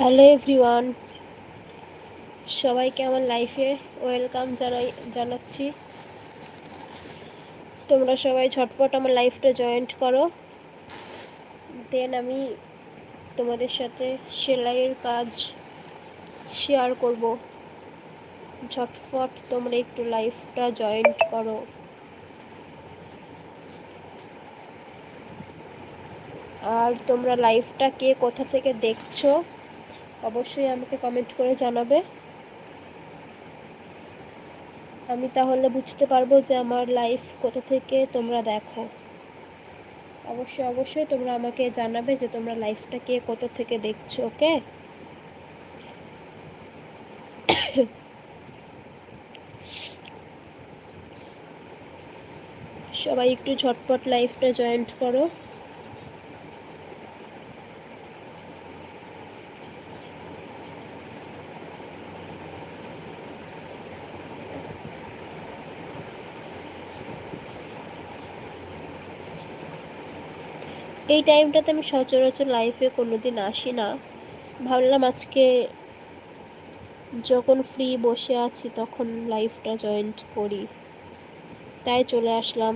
Hello everyone, সবাইকে আমার লাইফে ওয়েলকাম জানাই, জানাচ্ছি। তোমরা সবাই ঝটপট আমার লাইফটা জয়েন্ট করো। দেন আমি তোমাদের সাথে সেলাইয়ের কাজ শেয়ার করব। ঝটফট তোমরা একটু লাইফটা জয়েন্ট করো। আর তোমরা লাইফটা কে কোথা থেকে দেখছ? অবশ্যই আমাকে কমেন্ট করে জানাবে। আমি তাহলে বুঝতে পারব যে আমার লাইফ কোথা থেকে তোমরা দেখো। অবশ্যই অবশ্যই তোমরা আমাকে জানাবে যে তোমরা লাইফটা কে কোথা থেকে দেখছ ওকে সবাই একটু ঝটপট লাইফটা জয়েন্ট করো। এই টাইমটাতে আমি সচরাচর লাইফে কোনো দিন আসি না। ভাবলাম আজকে যখন ফ্রি বসে আছি তখন লাইফটা জয়েন্ট করি। তাই চলে আসলাম।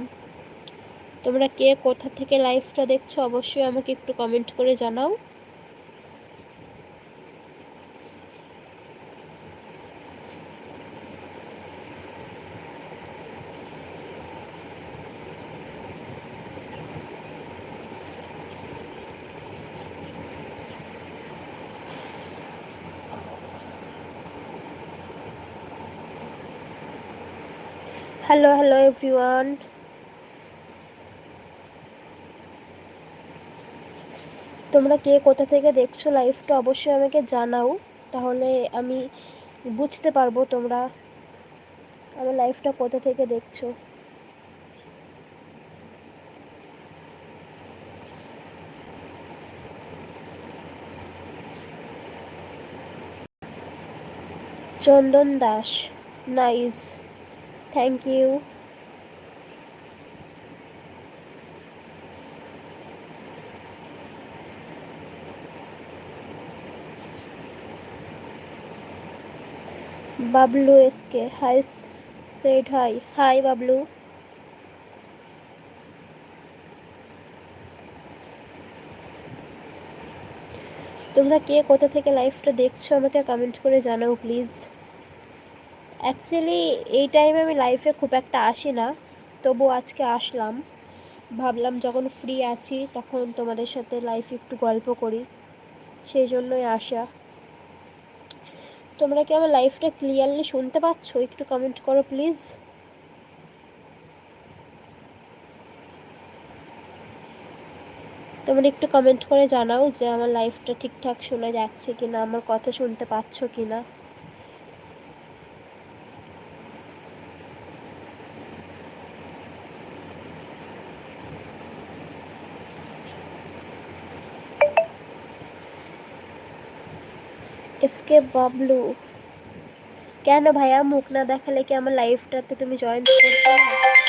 তোমরা কে কোথা থেকে লাইফটা দেখছ অবশ্যই আমাকে একটু কমেন্ট করে জানাও। হ্যালো হ্যালো এভরিওয়ান তোমরা কে কোথা থেকে দেখছ লাইফটা অবশ্যই আমাকে জানাও, তাহলে আমি বুঝতে পারব তোমরা আমার লাইফটা কোথা থেকে দেখছ। Chandan Das nice thank you Bablu SK hi said hi hi Bablu তোমরা কে কোথা থেকে লাইফটা দেখছ আমাকে কমেন্ট করে জানাও প্লিজ অ্যাকচুয়ালি এই টাইমে আমি লাইফে খুব একটা আসি না। তবু আজকে আসলাম। ভাবলাম যখন ফ্রি আছি, তখন তোমাদের সাথে লাইফে একটু গল্প করি। সেই জন্যই আসা। তোমরা কি আমার লাইফটা ক্লিয়ারলি শুনতে পাচ্ছ? একটু কমেন্ট করো প্লিজ তোমরা একটু কমেন্ট করে জানাও যে আমার লাইফটা ঠিকঠাক শোনা যাচ্ছে কি না আমার কথা শুনতে পাচ্ছ কি না এসকে বাবলু কেন ভাইয়া মুখ না দেখালে কি আমার লাইফটাতে তুমি জয়েন করতে